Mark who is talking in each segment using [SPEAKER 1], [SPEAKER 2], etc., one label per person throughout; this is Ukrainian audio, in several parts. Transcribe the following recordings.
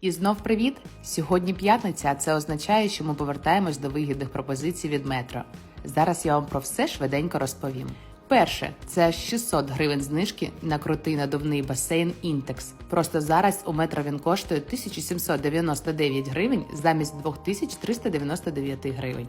[SPEAKER 1] І знов привіт! Сьогодні п'ятниця, а це означає, що ми повертаємось до вигідних пропозицій від метро. Зараз я вам про все швиденько розповім. Перше, це аж 600 гривень знижки на крутий надувний басейн Інтекс. Просто зараз у метро він коштує 1799 гривень замість 2399 гривень.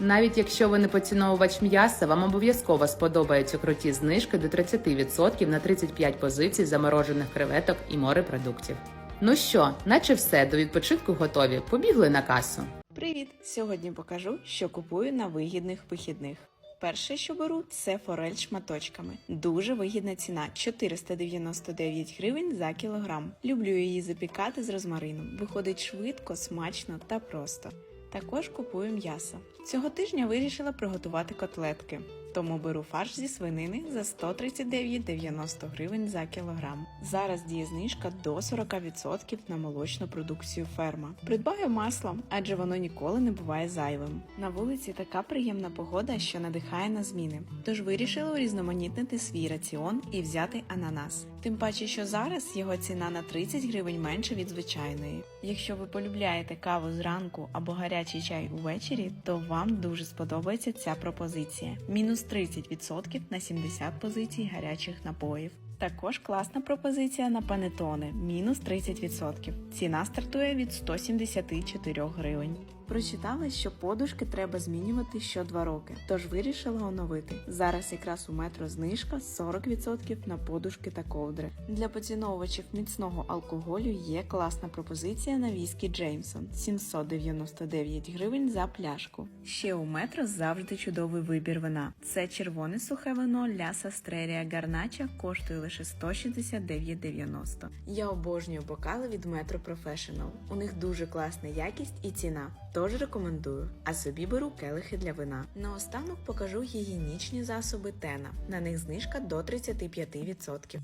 [SPEAKER 1] Навіть якщо ви не поціновувач м'яса, вам обов'язково сподобаються круті знижки до 30% на 35 позицій заморожених креветок і морепродуктів. Ну що, наче все, до відпочинку готові. Побігли на касу.
[SPEAKER 2] Привіт! Сьогодні покажу, що купую на вигідних вихідних. Перше, що беру, це форель шматочками. Дуже вигідна ціна 499 гривень за кілограм. Люблю її запікати з розмарином. Виходить швидко, смачно та просто. Також купую м'ясо. Цього тижня вирішила приготувати котлетки, тому беру фарш зі свинини за 139,90 гривень за кілограм. Зараз діє знижка до 40% на молочну продукцію ферма. Придбаю масло, адже воно ніколи не буває зайвим. На вулиці така приємна погода, що надихає на зміни. Тож вирішила урізноманітнити свій раціон і взяти ананас. Тим паче, що зараз його ціна на 30 гривень менше від звичайної. Якщо ви полюбляєте каву зранку або гарячий чай увечері, то вам дуже сподобається ця пропозиція. Мінус 30% на 70 позицій гарячих напоїв. Також класна пропозиція на панетони мінус 30%. Ціна стартує від 174 гривень. Прочитала, що подушки треба змінювати що 2 роки, тож вирішила оновити. Зараз якраз у метро знижка 40% на подушки та ковдри. Для поціновувачів міцного алкоголю є класна пропозиція на віскі Джеймсон 799 гривень за пляшку. Ще у метро завжди чудовий вибір вина. Це червоне сухе вино Ляса Стрерія Гарнача коштує лише 169,90. Я обожнюю бокали від Metro Professional. У них дуже класна якість і ціна. Тож рекомендую, а собі беру келихи для вина. Наостанок покажу гігієнічні засоби Тена. На них знижка до 35%.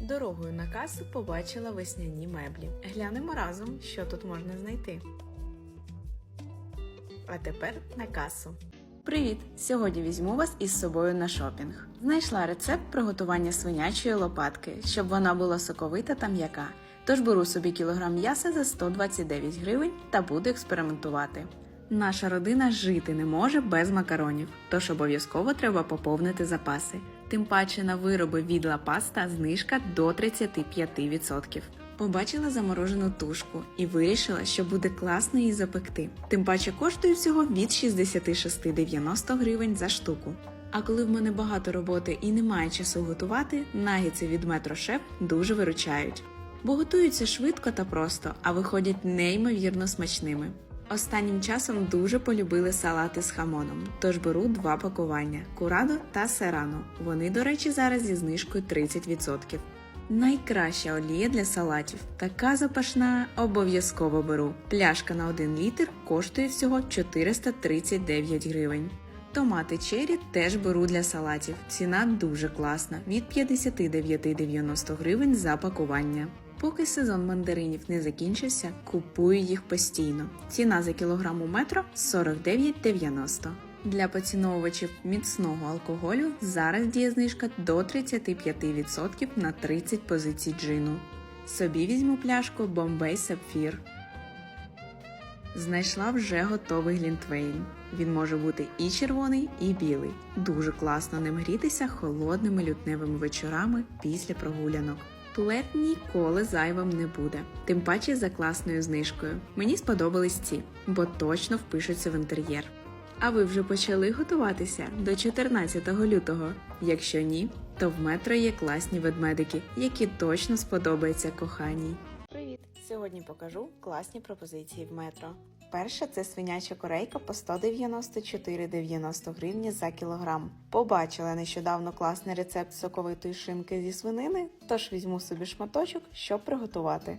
[SPEAKER 2] Дорогою на касу побачила весняні меблі. Глянемо разом, що тут можна знайти. А тепер на касу. Привіт! Сьогодні візьму вас із собою на шопінг. Знайшла рецепт приготування свинячої лопатки, щоб вона була соковита та м'яка. Тож беру собі кілограм м'яса за 129 гривень та буду експериментувати. Наша родина жити не може без макаронів, тож обов'язково треба поповнити запаси. Тим паче на вироби від Ла Паста знижка до 35%. Побачила заморожену тушку і вирішила, що буде класно її запекти. Тим паче коштує всього від 66,90 гривень за штуку. А коли в мене багато роботи і немає часу готувати, нагіці від Метро Шеф дуже виручають бо готуються швидко та просто, а виходять неймовірно смачними. Останнім часом дуже полюбили салати з хамоном, тож беру два пакування курадо та серано. Вони, до речі, зараз зі знижкою 30%. Найкраща олія для салатів. Така запашна обов'язково беру. Пляшка на 1 літр коштує всього 439 гривень. Томати чері теж беру для салатів. Ціна дуже класна від 59,90 гривень за пакування. Поки сезон мандаринів не закінчився, купую їх постійно. Ціна за кілограм у метро 49,90. Для поціновувачів міцного алкоголю зараз діє знижка до 35% на 30 позицій джину. Собі візьму пляшку Bombay Sapphire. Знайшла вже готовий глінтвейн. Він може бути і червоний, і білий. Дуже класно ним грітися холодними лютневими вечорами після прогулянок. Туалет ніколи зайвим не буде, тим паче за класною знижкою. Мені сподобались ці, бо точно впишуться в інтер'єр. А ви вже почали готуватися до 14 лютого? Якщо ні, то в метро є класні ведмедики, які точно сподобаються коханій. Сьогодні покажу класні пропозиції в метро. Перша це свиняча корейка по 194,90 гривні за кілограм. Побачила нещодавно класний рецепт соковитої шинки зі свинини, тож візьму собі шматочок, щоб приготувати.